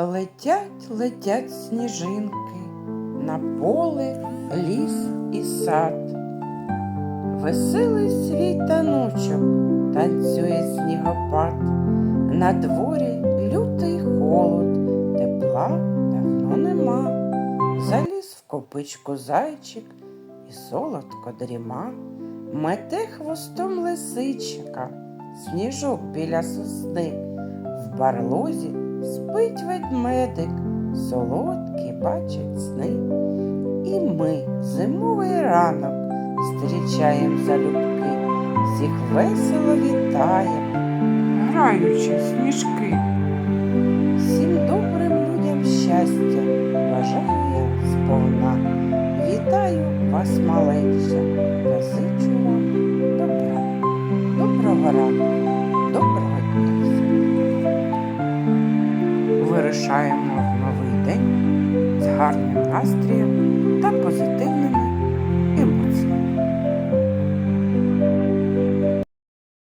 Летять, летять сніжинки на поле, ліс і сад. Веселий свій таночок танцює снігопад. На дворі лютий холод, тепла давно нема. Заліз в копичку зайчик і солодко дріма. Мете хвостом лисичка, сніжок біля сосни. В барлозі спить ведмедик, солодкі бачить сни. І ми зимовий ранок зустрічаєм залюбки, всіх весело вітаєм, граючи в сніжки. Всім добрим людям щастя, бажаю сповна. Вітаю вас, малеча, та вам добра. Доброго ранку, Вирушаємо в новий день з гарним настроєм та позитивом.